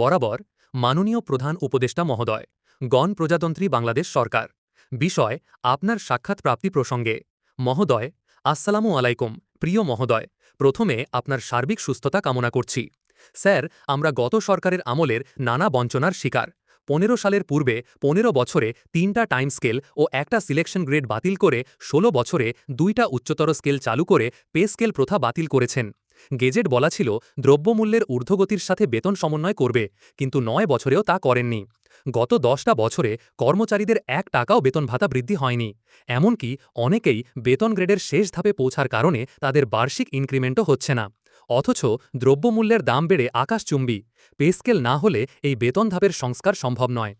বরাবর মাননীয় প্রধান উপদেষ্টা মহোদয়, গণ প্রজাতন্ত্রী বাংলাদেশ সরকার। বিষয়, আপনার সাক্ষাৎ প্রাপ্তি প্রসঙ্গে, মহোদয়, আসসালামু আলাইকুম, প্রিয় মহোদয়, প্রথমে আপনার সার্বিক সুস্থতা কামনা করছি। স্যার, আমরা গত সরকারের আমলের নানা বঞ্চনার শিকার। পনেরো সালের পূর্বে পনেরো বছরে তিনটা টাইম স্কেল ও একটা সিলেকশন গ্রেড বাতিল করে ১৬ বছরে দুইটা উচ্চতর স্কেল চালু করে পে স্কেল প্রথা বাতিল করেছেন। গেজেট বলা ছিল দ্রব্যমূল্যের ঊর্ধ্বগতির সাথে বেতন সমন্বয় করবে, কিন্তু নয় বছরেও তা করেননি। গত দশটা বছরে কর্মচারীদের এক টাকাও বেতন ভাতা বৃদ্ধি হয়নি। এমনকি অনেকেই বেতন গ্রেডের শেষ ধাপে পৌঁছার কারণে তাদের বার্ষিক ইনক্রিমেন্টও হচ্ছে না। অথচ দ্রব্যমূল্যের দাম বেড়ে আকাশচুম্বী। পেস্কেল না হলে এই বেতন ধাপের সংস্কার সম্ভব নয়।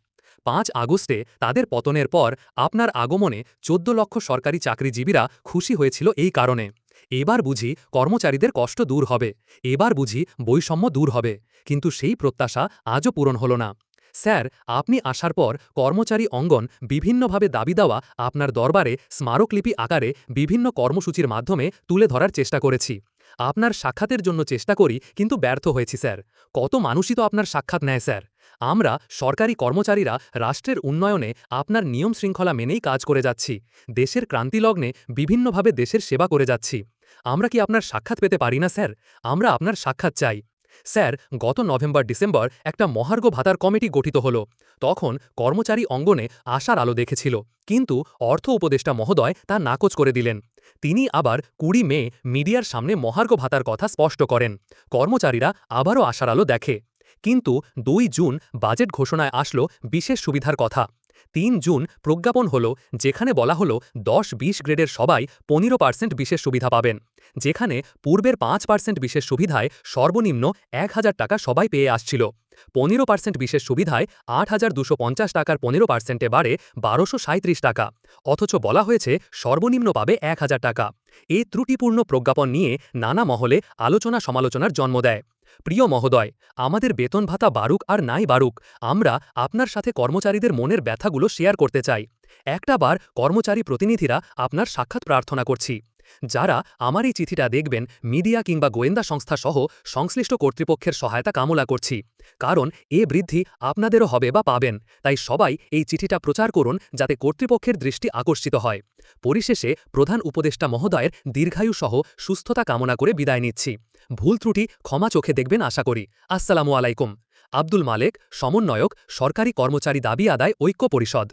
পাঁচ আগস্টে তাদের পতনের পর আপনার আগমনে চোদ্দ লক্ষ সরকারি চাকরিজীবীরা খুশি হয়েছিল এই কারণে। এবার বুঝি কর্মচারীদের কষ্ট দূর হবে। এবার বুঝি বৈষম্য দূর হবে। কিন্তু সেই প্রত্যাশা আজও পূরণ হল না। স্যার, আপনি আসার পর কর্মচারী অঙ্গন বিভিন্নভাবে দাবি দেওয়া আপনার দরবারে স্মারকলিপি আকারে বিভিন্ন কর্মসূচির মাধ্যমে তুলে ধরার চেষ্টা করেছি। আপনার সাক্ষাতের জন্য চেষ্টা করি, কিন্তু ব্যর্থ হয়েছি, স্যার। কত মানুষই তো আপনার সাক্ষাৎ নেয়, স্যার। আমরা সরকারি কর্মচারীরা রাষ্ট্রের উন্নয়নে আপনার নিয়ম শৃঙ্খলা মেনেই কাজ করে যাচ্ছি। দেশের ক্রান্তিলগ্নে বিভিন্নভাবে দেশের সেবা করে যাচ্ছি। আমরা কি আপনার সাক্ষাৎ পেতে পারি না, স্যার? আমরা আপনার সাক্ষাৎ চাই। স্যার, গত নভেম্বর, ডিসেম্বর একটা মহার্ঘ ভাতার কমিটি গঠিত হল। তখন কর্মচারী অঙ্গনে আশার আলো দেখেছিল, কিন্তু অর্থ উপদেষ্টা মহোদয় তা নাকচ করে দিলেন। তিনি আবার কুড়ি মে মিডিয়ার সামনে মহার্ঘ ভাতার কথা স্পষ্ট করেন। কর্মচারীরা আবারও আশার আলো দেখে। কিন্তু দুই জুন বাজেট ঘোষণায় আসলো বিশেষ সুবিধার কথা। তিন জুন প্রজ্ঞাপন হল, যেখানে বলা হলো দশ বিশ গ্রেডের সবাই পনেরো পার্সেন্ট বিশেষ সুবিধা পাবেন। যেখানে পূর্বের পাঁচ পার্সেন্ট বিশেষ সুবিধায় সর্বনিম্ন এক হাজার টাকা সবাই পেয়ে আসছিল। পনেরো পার্সেন্ট বিশেষ সুবিধায় আট হাজার দুশো পঞ্চাশ টাকার পনেরো পার্সেন্টে বাড়ে বারোশো সাঁত্রিশ টাকা, অথচ বলা হয়েছে সর্বনিম্ন পাবে এক হাজার টাকা। এই ত্রুটিপূর্ণ প্রজ্ঞাপন নিয়ে নানা মহলে আলোচনা সমালোচনার জন্ম দেয়। প্রিয় মহোদয়, আমাদের বেতন ভাতা বাড়ুক আর নাই বাড়ুক, আমরা আপনার সাথে কর্মচারীদের মনের ব্যথাগুলো শেয়ার করতে চাই। একটা বার কর্মচারী প্রতিনিধিরা আপনার সাক্ষাৎ প্রার্থনা করছি। যারা আমার এই চিঠিটা দেখবেন, মিডিয়া কিংবা গোয়েন্দা সংস্থা সহ সংশ্লিষ্ট কর্তৃপক্ষের সহায়তা কামনা করছি। কারণ এ বৃদ্ধি আপনাদেরও হবে বা পাবেন। তাই সবাই এই চিঠিটা প্রচার করুন যাতে কর্তৃপক্ষের দৃষ্টি আকর্ষিত হয়। পরিশেষে প্রধান উপদেষ্টা মহোদয়ের দীর্ঘায়ু সহ সুস্থতা কামনা করে বিদায় নিচ্ছি। ভুল ত্রুটি ক্ষমা চোখে দেখবেন আশা করি। আসসালামু আলাইকুম। আব্দুল মালেক, সমন্বয়ক, সরকারি কর্মচারী দাবি আদায় ঐক্য পরিষদ।